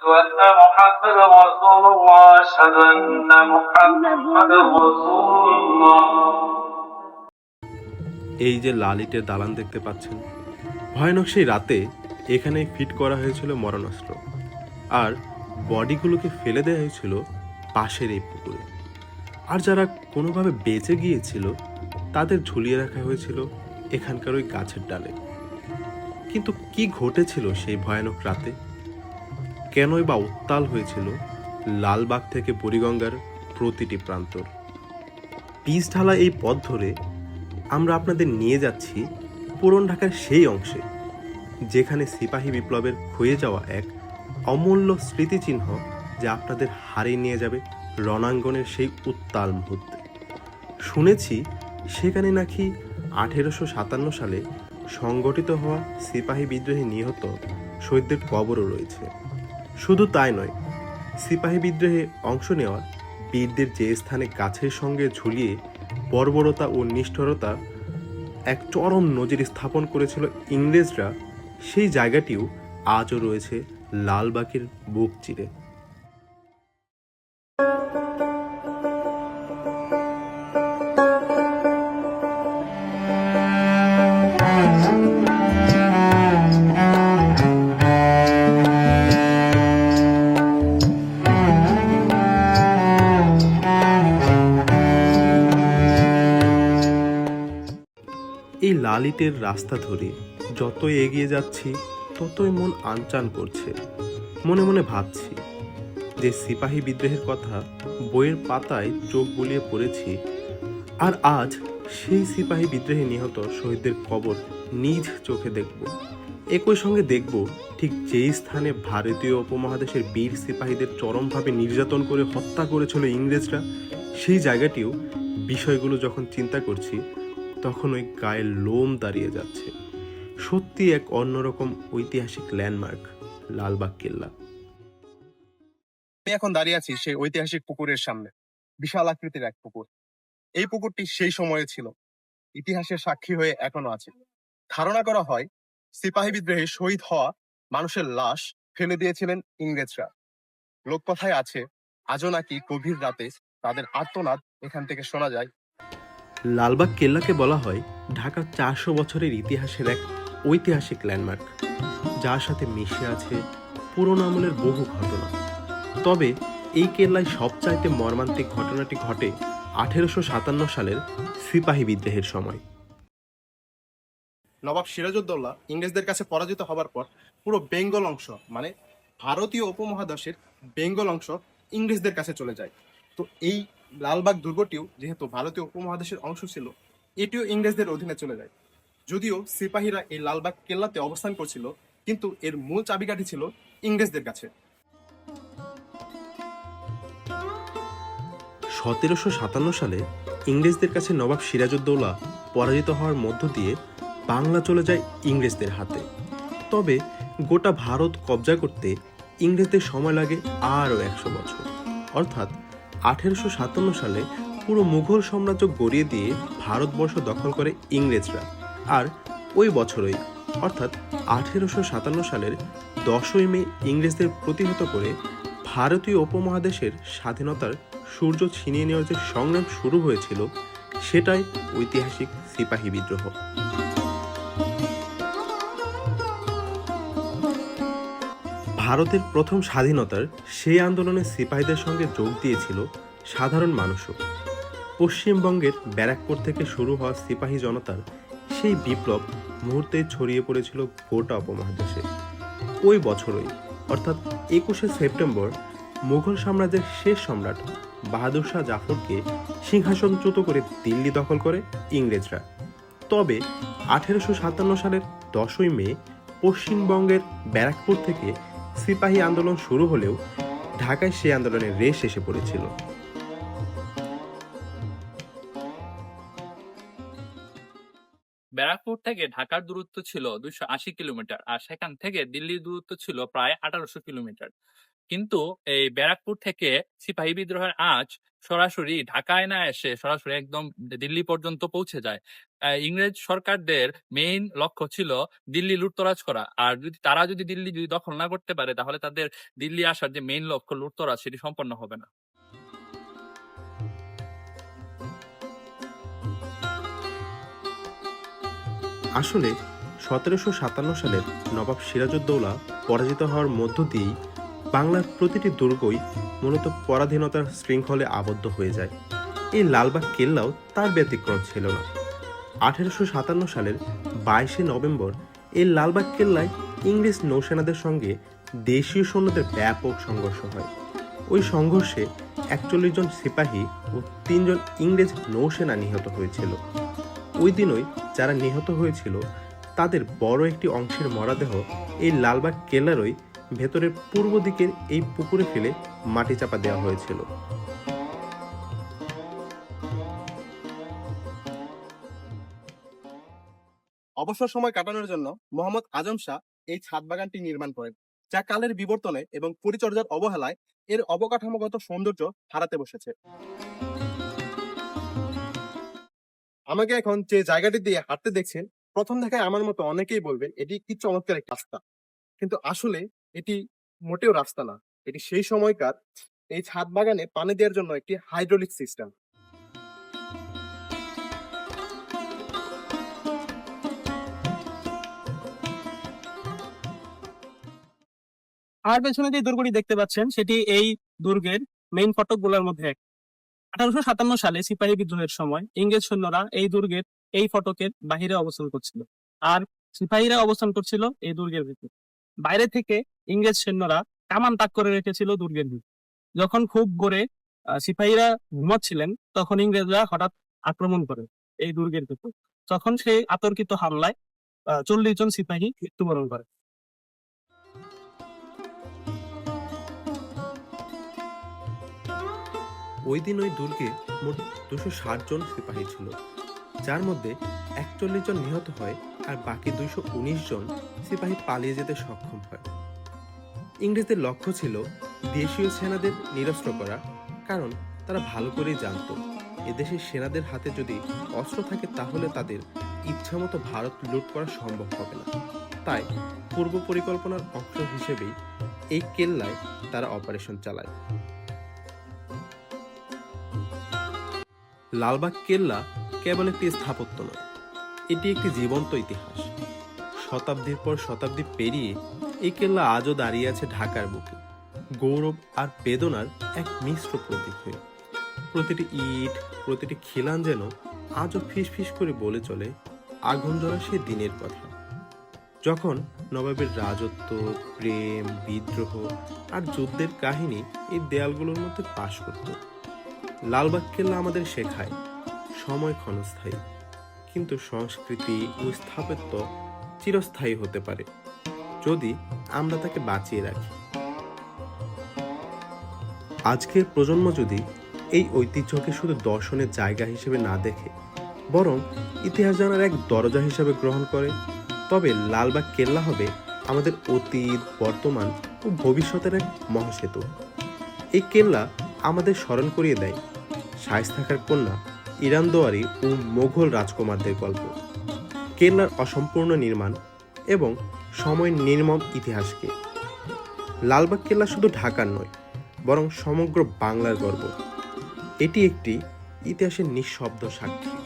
وأن محمد رسول الله أشهد أن محمد رسول الله এই যে লাল ইটের দালান দেখতে পাচ্ছেন ভয়ানক সেই রাতে এখানে ফিট করা হয়েছিল মরণাস্ত্র আর বডিগুলোকে ফেলে দেওয়া হয়েছিল পাশের এই পুকুরে আর যারা কোনোভাবে বেঁচে গিয়েছিল তাদের ঝুলিয়ে রাখা হয়েছিল এখানকার ওই গাছের ডালে কিন্তু কি ঘটেছিল সেই ভয়ানক রাতে কেনই বা উত্তাল হয়েছিল লালবাগ থেকে বুড়িগঙ্গার প্রতিটি প্রান্তর। পিচ ঢালা এই পথ ধরে আমরা আপনাদের নিয়ে যাচ্ছি পুরন ঢাকার সেই অংশে, যেখানে সিপাহী বিপ্লবের ক্ষয়ে যাওয়া এক অমূল্য স্মৃতিচিহ্ন যা আপনাদের হারিয়ে নিয়ে যাবে রণাঙ্গনের সেই উত্তাল মুহূর্তে। শুনেছি সেখানে নাকি আঠেরোশো সাতান্ন সালে সংগঠিত হওয়া সিপাহী বিদ্রোহে নিহত শহীদদের কবরও রয়েছে। শুধু তাই নয়, সিপাহী বিদ্রোহে অংশ নেওয়া বীরদের যে স্থানে গাছের সঙ্গে ঝুলিয়ে বর্বরতা ও নিষ্ঠরতা এক চরম নজির স্থাপন করেছিল ইংরেজরা, সেই জায়গাটিও আজও রয়েছে লালবাগের বুক চিরে। এই লালিটের রাস্তা ধরে যতই এগিয়ে যাচ্ছি, ততই মন আনচান করছে। মনে মনে ভাবছি যে সিপাহী বিদ্রোহের কথা বইয়ের পাতায় চোখ বুলিয়ে পড়েছি, আর আজ সেই সিপাহী বিদ্রোহে নিহত শহীদদের কবর নিজ চোখে দেখব। একই সঙ্গে দেখব ঠিক যেই স্থানে ভারতীয় উপমহাদেশের বীর সিপাহীদের চরমভাবে নির্যাতন করে হত্যা করেছিল ইংরেজরা, সেই জায়গাটিও বিষয়গুলো যখন চিন্তা করছি তখন ওই গায়ের লোম দাঁড়িয়ে যাচ্ছে। সত্যি এক অন্যরকম ঐতিহাসিক ল্যান্ডমার্ক, লালবাগ কেল্লা। আমি এখন দাঁড়িয়ে আছি সেই ঐতিহাসিক পুকুরের সামনে, বিশাল আকৃতির এক পুকুর। এই পুকুরটি সেই সময়ে ছিল, ইতিহাসের সাক্ষী হয়ে এখনও আছে। ধারণা করা হয়, সিপাহী বিদ্রোহে শহীদ হওয়া মানুষের লাশ ফেলে দিয়েছিলেন ইংরেজরা। লোককথায় আছে, আজও নাকি গভীর রাতে তাদের আর্তনাদ এখান থেকে শোনা যায় লালবাগ কেল্লাকে বলা হয় ঢাকার চারশো বছরের ইতিহাসের এক ঐতিহাসিক ল্যান্ডমার্ক, যার সাথে মিশে আছে পুরোনো আমলের বহু ঘটনা। তবে এই কেল্লায় সবচাইতে মর্মান্তিক ঘটনাটি ঘটে আঠেরোশো সাতান্ন সালের সিপাহী বিদ্রোহের সময়। নবাব সিরাজউদ্দৌলা ইংরেজদের কাছে পরাজিত হবার পর পুরো বেঙ্গল অংশ মানে ভারতীয় উপমহাদেশের বেঙ্গল অংশ ইংরেজদের কাছে চলে যায়। তো এই লালবাগ দুর্গটিও যেহেতু ভারতীয় উপমহাদেশের অংশ ছিল, এটিও ইংরেজদের অধীনে চলে যায়। যদিও সিপাহীরা এই লালবাগ কেল্লাতে অবস্থান করছিল, কিন্তু এর মূল চাবিকাঠি ছিল ইংরেজদের কাছে। সতেরোশো সাতান্ন সালে ইংরেজদের কাছে নবাব সিরাজউদ্দৌলা পরাজিত হওয়ার মধ্য দিয়ে বাংলা চলে যায় ইংরেজদের হাতে। তবে গোটা ভারত কবজা করতে ইংরেজদের সময় লাগে আরও একশো বছর। অর্থাৎ আঠেরোশো সাতান্ন সালে পুরো মুঘল সাম্রাজ্য গড়িয়ে দিয়ে ভারতবর্ষ দখল করে ইংরেজরা। আর ওই বছরই, অর্থাৎ আঠেরোশো সাতান্ন সালের দশই মে ইংরেজদের প্রতিহত করে ভারতীয় উপমহাদেশের স্বাধীনতার সূর্য ছিনিয়ে নেওয়ার যে সংগ্রাম শুরু হয়েছিল, সেটাই ঐতিহাসিক সিপাহী বিদ্রোহ। ভারতের প্রথম স্বাধীনতার সেই আন্দোলনে সিপাহীদের সঙ্গে যোগ দিয়েছিল সাধারণ মানুষও। পশ্চিমবঙ্গের ব্যারাকপুর থেকে শুরু হওয়া সিপাহী জনতার সেই বিপ্লব মুহূর্তে ছড়িয়ে পড়েছিল গোটা উপমহাদেশে। ওই বছরই, অর্থাৎ একুশে সেপ্টেম্বর, মুঘল সাম্রাজ্যের শেষ সম্রাট বাহাদুর শাহ জাফরকে সিংহাসনচ্যুত করে দিল্লি দখল করে ইংরেজরা। তবে আঠেরোশো সাতান্ন সালের দশই মে পশ্চিমবঙ্গের ব্যারাকপুর থেকে সিপাহী আন্দোলন শুরু হলেও ঢাকায় সেই আন্দোলনের রেশ এসে পড়েছিল। ব্যারাকপুর থেকে ঢাকার দূরত্ব ছিল দুইশো আশি কিলোমিটার আর সেখান থেকে দিল্লির দূরত্ব ছিল প্রায় আঠারোশো কিলোমিটার। কিন্তু এই ব্যারাকপুর থেকে সিপাহী বিদ্রোহের আঁচ সরাসরি ঢাকায় না এসে সরাসরি একদম দিল্লি পর্যন্ত পৌঁছে যায়। ইংরেজ সরকারদের মেইন লক্ষ্য ছিল দিল্লি লুটতরাজ করা। আর যদি তারা যদি দিল্লি যদি দখল না করতে পারে, তাহলে তাদের দিল্লি আসার যে মেইন লক্ষ্য লুটতরাজ, সেটি সম্পন্ন হবে না। আসলে সতেরোশো সাতান্ন সালের নবাব সিরাজউদ্দৌলা পরাজিত হওয়ার মধ্য দিয়েই বাংলার প্রতিটি দুর্গই মূলত পরাধীনতার শৃঙ্খলে আবদ্ধ হয়ে যায়। এই লালবাগ কেল্লাও তার ব্যতিক্রম ছিল না। আঠেরোশো সাতান্ন সালের বাইশে নভেম্বর এই লালবাগ কেল্লায় ইংরেজ নৌসেনাদের সঙ্গে দেশীয় সৈন্যদের ব্যাপক সংঘর্ষ হয়। ওই সংঘর্ষে একচল্লিশ জন সিপাহী ও তিনজন ইংরেজ নৌসেনা নিহত হয়েছিল। ওই দিনই যারা নিহত হয়েছিল, তাদের বড় একটি অংশের মরাদেহ এই লালবাগ কেল্লারই ভেতরের পূর্ব দিকের এই পুকুরে ফেলে মাটি চাপা দেওয়া হয়েছিল। অবসর সময় কাটানোর জন্য মোহাম্মদ আজম শাহ এই ছাদ বাগানটি নির্মাণ করেন, যা কালের বিবর্তনে এবং পরিচর্যার অবহেলায় এর অবকাঠামোগত সৌন্দর্য হারাতে বসেছে। আমাকে এখন যে জায়গাটি দিয়ে হাঁটতে দেখছেন, প্রথম দেখায় আমার মতো অনেকেই বলবেন এটি কি চমৎকার একটি রাস্তা। কিন্তু আসলে এটি মোটেও রাস্তা না। এটি সেই সময়কার এই ছাদ বাগানে পানি দেওয়ার জন্য একটি হাইড্রোলিক সিস্টেম। আর পেছনে যে দুর্গটি দেখতে পাচ্ছেন, সেটি এই দুর্গের মেইন ফটকগুলোর মধ্যে এক। আঠারোশো সাতান্ন সালে সিপাহী বিদ্রোহের সময় ইংরেজ সৈন্যরা এই দুর্গের, এই ফটকের বাহিরে অবস্থান করছিল। আর সিপাহীরা অবস্থান করছিল এই দুর্গের ভিতরে। বাইরে থেকে ইংরেজ সৈন্যরা কামান তাক করে রেখেছিল দুর্গের ভিতরে যখন খুব ভোরে সিপাহীরা ঘুমাচ্ছিলেন, তখন ইংরেজরা হঠাৎ আক্রমণ করে এই দুর্গের ভিতর তখন সেই আতর্কিত হামলায় চল্লিশ জন সিপাহী মৃত্যুবরণ করে। ওই দিন ওই দুর্গে মোট দুশো ষাট জন সিপাহী ছিল, যার মধ্যে একচল্লিশ জন নিহত হয় আর বাকি দুইশো উনিশ জন সিপাহী পালিয়ে যেতে সক্ষম হয়। ইংরেজদের লক্ষ্য ছিল দেশীয় সেনাদের নিরস্ত্র করা, কারণ তারা ভালো করেই জানতো, এদেশের সেনাদের হাতে যদি অস্ত্র থাকে তাহলে তাদের ইচ্ছামতো ভারত লুট করা সম্ভব হবে না। তাই পূর্ব পরিকল্পনার অংশ হিসেবেই এই কেল্লায় তারা অপারেশন চালায়। লালবাগ কেল্লা কেবল একটি স্থাপত্য নয়, এটি একটি জীবন্ত ইতিহাস। শতাব্দীর পর শতাব্দী পেরিয়ে এই কেল্লা আজও দাঁড়িয়ে আছে ঢাকার বুকে। গৌরব আর বেদনার এক মিশ্র প্রতীক হয়ে। প্রতিটি ইট, প্রতিটি খিলান যেন আজও ফিস ফিস করে বলে চলে আগুন জ্বলা সে দিনের কথা। যখন নবাবের রাজত্ব, প্রেম, বিদ্রোহ আর যুদ্ধের কাহিনী এই দেয়ালগুলোর মধ্যে পাশ করতো। লালবাগ কেল্লা আমাদের শেখায়, সময় ক্ষণস্থায়ী। কিন্তু সংস্কৃতি ও স্থাপত্য চিরস্থায়ী হতে পারে। যদি আমরা তাকে বাঁচিয়ে রাখি। আজকের প্রজন্ম যদি এই ঐতিহ্যকে শুধু দর্শনের জায়গা হিসেবে না দেখে, বরং ইতিহাস জানার এক দরজা হিসেবে গ্রহণ করে, তবে লালবাগ কেল্লা হবে আমাদের অতীত, বর্তমান ও ভবিষ্যতের এক মহাসেতু। এই কেল্লা আমাদের স্মরণ করিয়ে দেয় শায়স্তাখার কন্যা ইরান দোয়ারি ও মোঘল রাজকুমারদের গল্প। কেল্লার অসম্পূর্ণ নির্মাণ এবং সময়ের নির্মম ইতিহাসকে। লালবাগ কেল্লা শুধু ঢাকার নয়, বরং সমগ্র বাংলার গর্ব। এটি একটি ইতিহাসের নিঃশব্দ সাক্ষী।